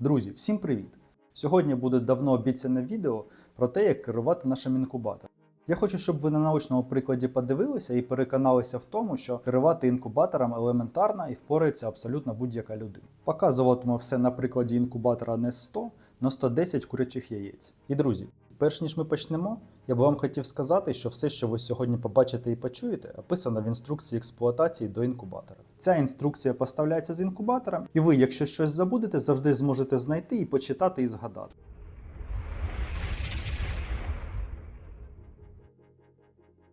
Друзі, всім привіт! Сьогодні буде давно обіцяне відео про те, як керувати нашим інкубатором. Я хочу, щоб ви на научному прикладі подивилися і переконалися в тому, що керувати інкубатором елементарно і впорається абсолютно будь-яка людина. Показуватиму все на прикладі інкубатора не 100 на 110 курячих яєць. І друзі, перш ніж ми почнемо, я б вам хотів сказати, що все, що ви сьогодні побачите і почуєте, описано в інструкції експлуатації до інкубатора. Ця інструкція поставляється з інкубатором, і ви, якщо щось забудете, завжди зможете знайти і почитати і згадати.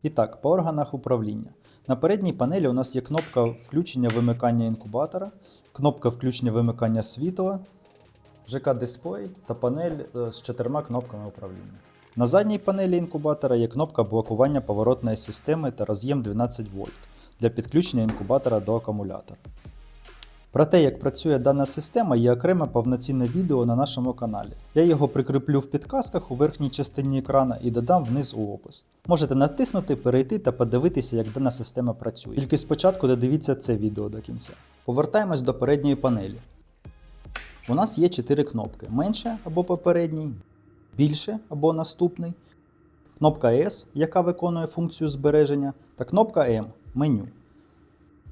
І так, по органах управління. На передній панелі у нас є кнопка включення вимикання інкубатора, кнопка включення вимикання світла, ЖК дисплей та панель е, з чотирма кнопками управління. На задній панелі інкубатора є кнопка блокування поворотної системи та роз'єм 12 вольт для підключення інкубатора до акумулятора. Про те, як працює дана система, є окреме повноцінне відео на нашому каналі. Я його прикріплю в підказках у верхній частині екрана і додам вниз у опис. Можете натиснути, перейти та подивитися, як дана система працює. Тільки спочатку додивіться це відео до кінця. Повертаємось до передньої панелі. У нас є 4 кнопки: менше або попередній, більше або наступний, кнопка S, яка виконує функцію збереження, та кнопка M меню.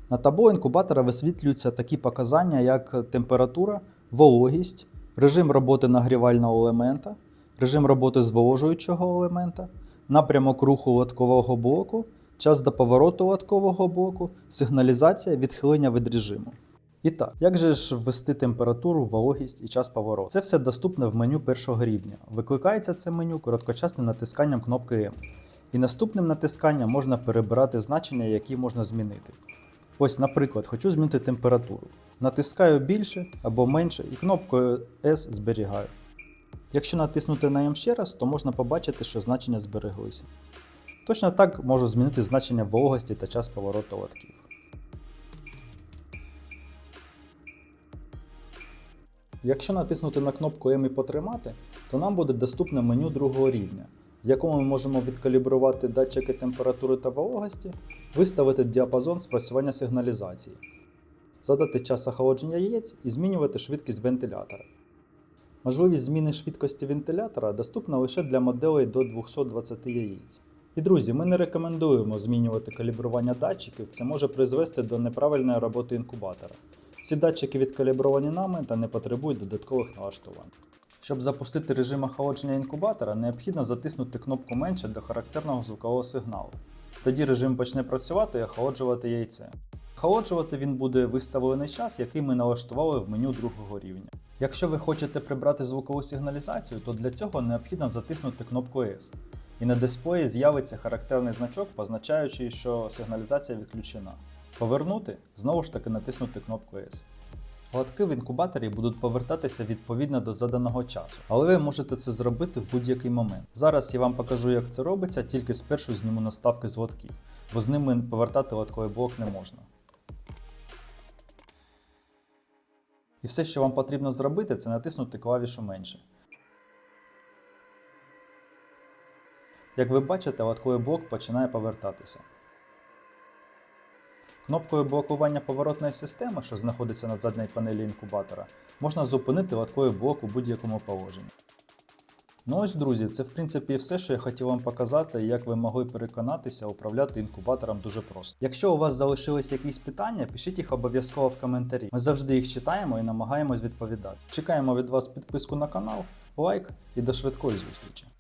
На табло інкубатора висвітлюються такі показання, як температура, вологість, режим роботи нагрівального елемента, режим роботи зволожуючого елемента, напрямок руху лоткового блоку, час до повороту лоткового блоку, сигналізація відхилення від режиму. І так, як же ж ввести температуру, вологість і час повороту? Це все доступне в меню першого рівня. Викликається це меню короткочасним натисканням кнопки M. І наступним натисканням можна перебирати значення, які можна змінити. Ось, наприклад, хочу змінити температуру. Натискаю більше або менше і кнопкою S зберігаю. Якщо натиснути на M ще раз, то можна побачити, що значення збереглися. Точно так можу змінити значення вологості та час повороту лотків. Якщо натиснути на кнопку M і потримати, то нам буде доступне меню другого рівня, в якому ми можемо відкалібрувати датчики температури та вологості, виставити діапазон спрацювання сигналізації, задати час охолодження яєць і змінювати швидкість вентилятора. Можливість зміни швидкості вентилятора доступна лише для моделей до 220 яєць. І друзі, ми не рекомендуємо змінювати калібрування датчиків, це може призвести до неправильної роботи інкубатора. Всі датчики відкалібровані нами та не потребують додаткових налаштувань. Щоб запустити режим охолодження інкубатора, необхідно затиснути кнопку менше до характерного звукового сигналу. Тоді режим почне працювати і охолоджувати яйце. Охолоджувати він буде виставлений час, який ми налаштували в меню другого рівня. Якщо ви хочете прибрати звукову сигналізацію, то для цього необхідно затиснути кнопку S. І на дисплеї з'явиться характерний значок, позначаючий, що сигналізація відключена. Повернути знову ж таки натиснути кнопку S. Лотки в інкубаторі будуть повертатися відповідно до заданого часу, але ви можете це зробити в будь-який момент. Зараз я вам покажу, як це робиться, тільки спершу зніму наставки з лотків, бо з ними повертати лотковий блок не можна. І все, що вам потрібно зробити, це натиснути клавішу менше. Як ви бачите, лотковий блок починає повертатися. Кнопкою блокування поворотної системи, що знаходиться на задній панелі інкубатора, можна зупинити лотковий блок у будь-якому положенні. Ну ось, друзі, це в принципі все, що я хотів вам показати, як ви могли переконатися, управляти інкубатором дуже просто. Якщо у вас залишились якісь питання, пишіть їх обов'язково в коментарі. Ми завжди їх читаємо і намагаємось відповідати. Чекаємо від вас підписку на канал, лайк і до швидкої зустрічі!